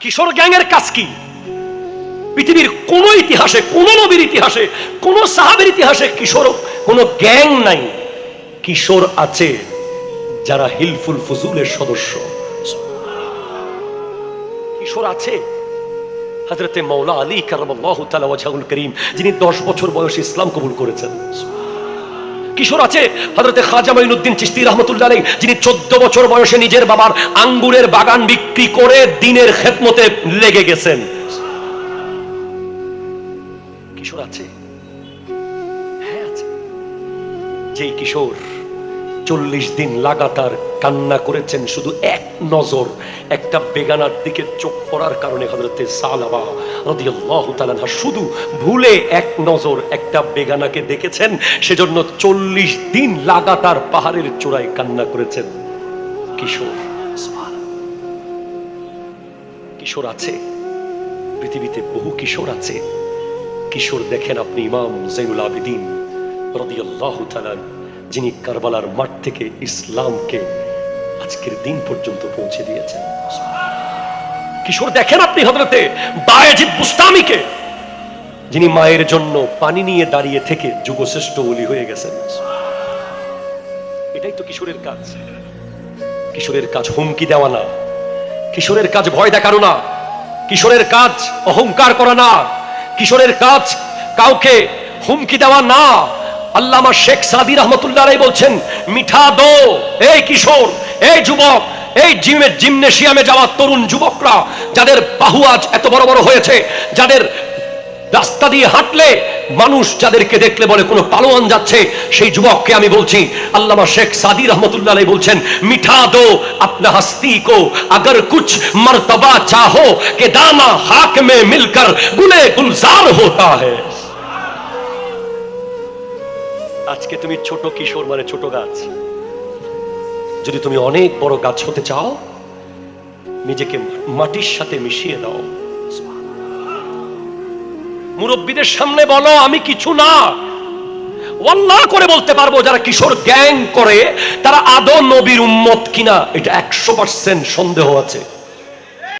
কিশোর গ্যাংয়ের কাজ কি? পৃথিবীর কোন ইতিহাসে, কোন নবীর ইতিহাসে, কোন সাহাবের ইতিহাসে কিশোর, কোন গ্যাং নাই। কিশোর আছে যারা হিলফুল ফুজুলের সদস্য। কিশোর আছে হজরতে মৌলা আলী তাআলা ওয়াজহুল করিম, যিনি 10 বছর বয়সে ইসলাম কবুল করেছেন। কিশোর আছে? হজরতে খাজা মঈনুদ্দিন চিস্তি রহমতুল্লাহ আলী যিনি 14 বছর বয়সে নিজের বাবার আঙ্গুরের বাগান বিক্রি করে দিনের খেতমতে লেগে গেছেন। কিশোর আছে? হ্যাঁ কিশোর চল্লিশ দিন লাগাতার কান্না করেছেন শুধু এক নজর, একটা বেগানার দিকে চোখ পড়ার কারণে হজরতে সালাবা শুধু ভুলে এক নজর, একটা বেগানাকে দেখেছেন, সেজন্য চল্লিশ দিন লাগাতার পাহাড়ের চূড়ায় কান্না করেছেন। কিশোর কিশোর আছে, পৃথিবীতে বহু কিশোর আছে। কিশোর দেখেন আপনি ইমাম জৈনুল আবিদিন রাদিয়াল্লাহু তাআলা যিনি কারবালার মাঠ থেকে ইসলামকে আজকের দিন পর্যন্ত পৌঁছে দিয়েছেন। কিশোর, দেখেন আপনি হযরতে বায়েজিদ বুস্তামিকে, যিনি মায়ের জন্য পানি নিয়ে দাঁড়িয়ে থেকে যুগশ্রেষ্ঠ ওলি হয়ে গেছেন। এটাই তো কিশোরের কাজ। কিশোরের কাজ হুমকি দেওয়া না। কিশোরের কাজ ভয় দেখানো না। কিশোরের কাজ অহংকার করা না। কিশোরের কাজ কাউকে হুমকি দেওয়া না। আল্লামা শেখ সাদি রহমতুল্লাহ বলছেন, মিঠা দো, এই কিশোর এই যুবক, এই জিমে, জিমনেশিয়ামে যাওয়া তরুণ যুবকরা, যাদের বাহু আজ এত বড় বড় হয়েছে, যাদের রাস্তা দিয়ে হাঁটলে মানুষ যাদেরকে দেখলে বলে কোনো পালোয়ান যাচ্ছে, সেই যুবককে আমি বলছি, আল্লামা শেখ সাদি রহমতুল্লাহ বলছেন, মিঠা দো আপনা হাস্তি কো, আগর কুছ মর্তবা চাহো কে দানা হাক মে মিলকর গুলে গুলজার হতা হ্যায়। আজকে তুমি ছোট কিশোর মানে ছোট গাছ। যদি তুমি অনেক বড় গাছ হতে চাও, নিজেকে মাটির সাথে মিশিয়ে দাও। মুরব্বীদের সামনে বলো, আমি কিছু না। ওয়াল্লাহ করে বলতে পারব, যারা কিশোর গ্যাং করে, তারা আদৌ নবীর উম্মত কিনা, এটা একশো পার্সেন্ট সন্দেহ আছে।